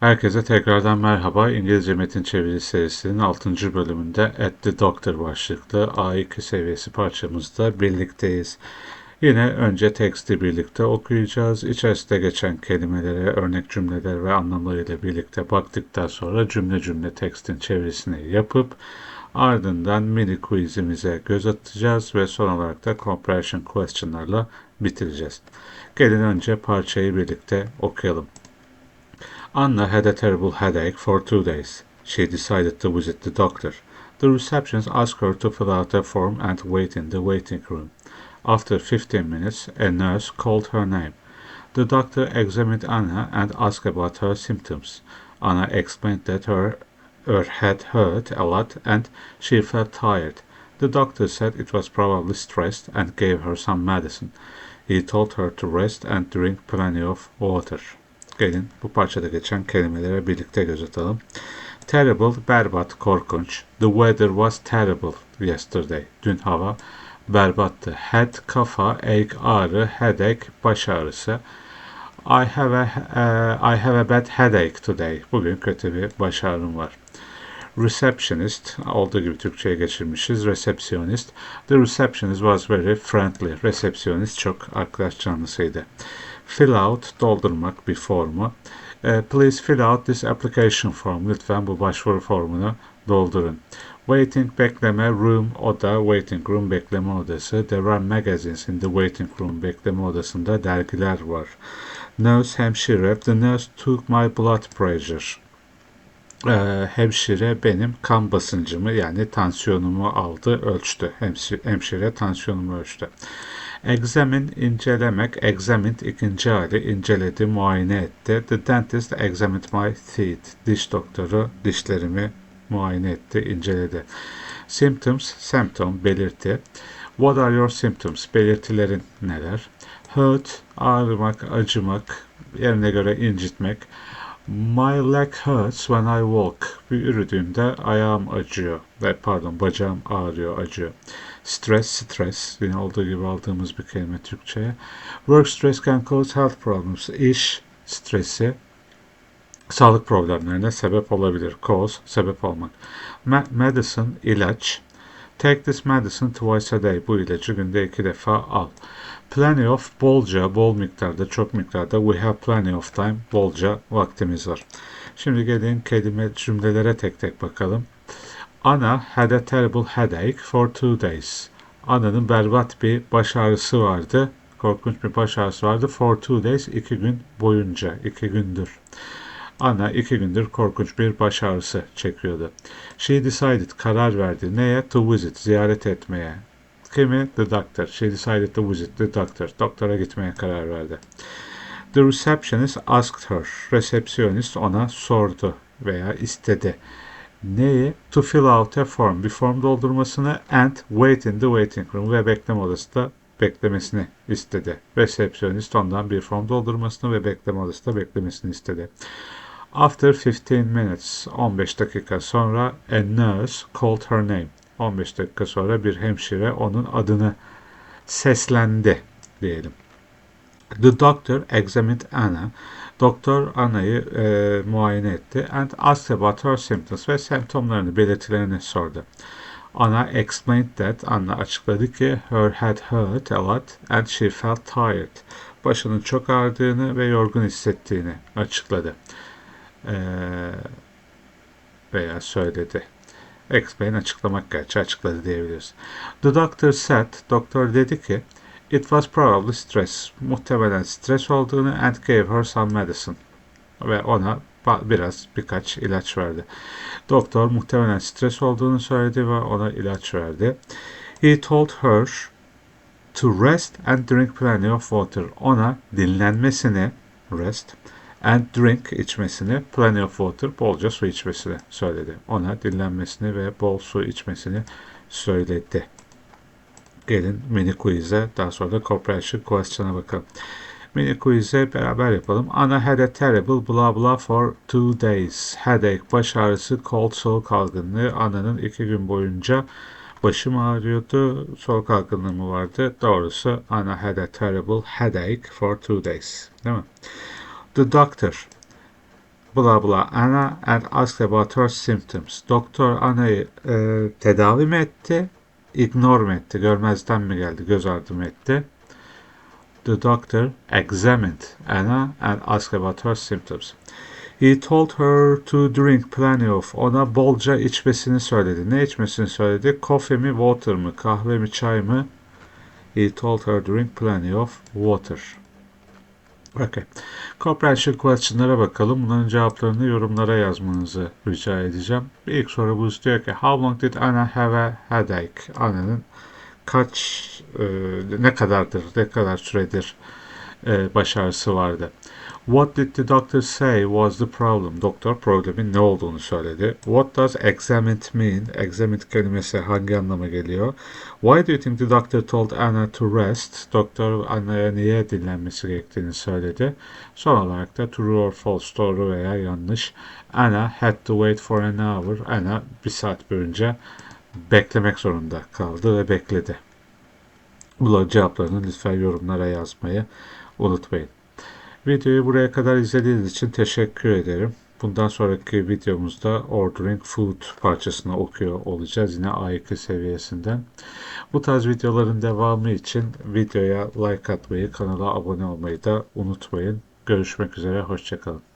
Herkese tekrardan merhaba. İngilizce metin çeviri serisinin 6. bölümünde At the Doctor başlıklı A2 seviyesi parçamızda birlikteyiz. Yine önce teksti birlikte okuyacağız. İçerisinde geçen kelimelere, örnek cümleler ve anlamlarıyla birlikte baktıktan sonra cümle cümle tekstin çevirisini yapıp ardından mini quizimize göz atacağız ve son olarak da comprehension question'larla bitireceğiz. Gelin önce parçayı birlikte okuyalım. Anna had a terrible headache for two days. She decided to visit the doctor. The receptionist asked her to fill out a form and wait in the waiting room. After 15 minutes, a nurse called her name. The doctor examined Anna and asked about her symptoms. Anna explained that her, her head hurt a lot and she felt tired. The doctor said it was probably stressed and gave her some medicine. He told her to rest and drink plenty of water. Gelin bu parçada geçen kelimelere birlikte göz atalım. Terrible, berbat, korkunç. The weather was terrible yesterday. Dün hava berbattı. Head, kafa, ache, ağrı, headache, baş ağrısı. I have a, uh, I have a bad headache today. Bugün kötü bir baş ağrım var. Receptionist, olduğu gibi Türkçe'ye geçirmişiz. Resepsiyonist. The receptionist was very friendly. Resepsiyonist çok arkadaş canlısıydı. Fill out, doldurmak bir formu. Uh, please fill out this application form. Lütfen bu başvuru formunu doldurun. Waiting, bekleme, room, oda, waiting room, bekleme odası. There are magazines in the waiting room, bekleme odasında dergiler var. Nurse, hemşire. The nurse took my blood pressure. Ee, hemşire benim kan basıncımı yani tansiyonumu aldı, ölçtü. Hemşire, hemşire tansiyonumu ölçtü. Examine incelemek, examined ikinci hali inceledi, muayene etti. The dentist examined my teeth. Diş doktoru dişlerimi muayene etti, inceledi. Symptoms, symptom, belirti. What are your symptoms? Belirtilerin neler? Hurt, ağrımak, acımak, yerine göre incitmek. My leg hurts when I walk. Bir yürüdüğümde ayağım acıyor. Ve pardon bacağım ağrıyor, acıyor. Stress, stres. Yine olduğu gibi aldığımız bir kelime Türkçe'ye. Work stress can cause health problems. İş stresi sağlık problemlerine sebep olabilir. Cause, sebep olmak. Me medicine, ilaç. Take this medicine twice a day. Bu ilacı günde iki defa al. Plenty of, bolca, bol miktarda, çok miktarda. We have plenty of time. Bolca vaktimiz var. Şimdi gelin kelime cümlelere tek tek bakalım. Anna had a terrible headache for two days. Ana'nın berbat bir baş ağrısı vardı. Korkunç bir baş ağrısı vardı. For two days, iki gün boyunca, iki gündür. Anna iki gündür korkunç bir baş ağrısı çekiyordu. She decided, karar verdi. Neye? To visit, ziyaret etmeye. Kimi? The doctor. She decided to visit the doctor. Doktora gitmeye karar verdi. The receptionist asked her. Resepsiyonist ona sordu veya istedi. Neyi? To fill out a form. Bir form doldurmasını and wait in the waiting room ve bekleme odasında beklemesini istedi. Resepsiyonist ondan bir form doldurmasını ve bekleme odasında beklemesini istedi. After 15 minutes, 15 dakika sonra a nurse called her name. 15 dakika sonra bir hemşire onun adını seslendi diyelim. The doctor examined Anna. Doktor Anna'yı e, muayene etti and asked about her symptoms ve semptomlarını, belirtilerini sordu. Anna explained that, Anna açıkladı ki her head hurt a lot and she felt tired. Başının çok ağrıdığını ve yorgun hissettiğini açıkladı. Ee, veya söyledi. Explain açıklamak gerçi açıkladı diyebiliriz. The doctor said, doktor dedi ki it was probably stress. Muhtemelen stres olduğunu and gave her some medicine. Ve ona biraz birkaç ilaç verdi. Doktor muhtemelen stres olduğunu söyledi ve ona ilaç verdi. He told her to rest and drink plenty of water. Ona dinlenmesini rest and drink içmesini, plenty of water, bolca su içmesini söyledi. Ona dinlenmesini ve bol su içmesini söyledi. Gelin mini quiz'e daha sonra da comprehension question'a bakalım. Mini quiz'e beraber yapalım. Anna had a terrible blah blah for two days. Headache, baş ağrısı, cold, soğuk algınlığı. Anna'nın iki gün boyunca başım ağrıyordu, soğuk algınlığı mı vardı? Doğrusu Anna had a terrible headache for two days. Değil mi? The doctor. blah blah Anna and asked about her symptoms. Doktor Ana'yı e, tedavi mi etti, ignore mi etti, görmezden mi geldi, göz ardı mı etti? The doctor examined Anna and asked about her symptoms. He told her to drink plenty of. Ona bolca içmesini söyledi. Ne içmesini söyledi? Coffee mi, water mı, kahve mi, çay mı? He told her drink plenty of water. Okay. Comprehension question'lara bakalım. Bunların cevaplarını yorumlara yazmanızı rica edeceğim. İlk sorumuz diyor ki How long did Anna have a headache? Anna'nın kaç, e, ne kadardır, ne kadar süredir e, baş ağrısı vardı? What did the doctor say was the problem? Doktor problemin ne olduğunu söyledi. What does examined mean? Examined kelimesi hangi anlama geliyor? Why do you think the doctor told Anna to rest? Doktor Anna'ya niye dinlenmesi gerektiğini söyledi. Son olarak da true or false, doğru veya yanlış. Anna had to wait for an hour. Anna bir saat boyunca beklemek zorunda kaldı ve bekledi. Bunların cevaplarını lütfen yorumlara yazmayı unutmayın. Videoyu buraya kadar izlediğiniz için teşekkür ederim. Bundan sonraki videomuzda Ordering Food parçasını okuyor olacağız. Yine A2 seviyesinden. Bu tarz videoların devamı için videoya like atmayı, kanala abone olmayı da unutmayın. Görüşmek üzere, hoşçakalın.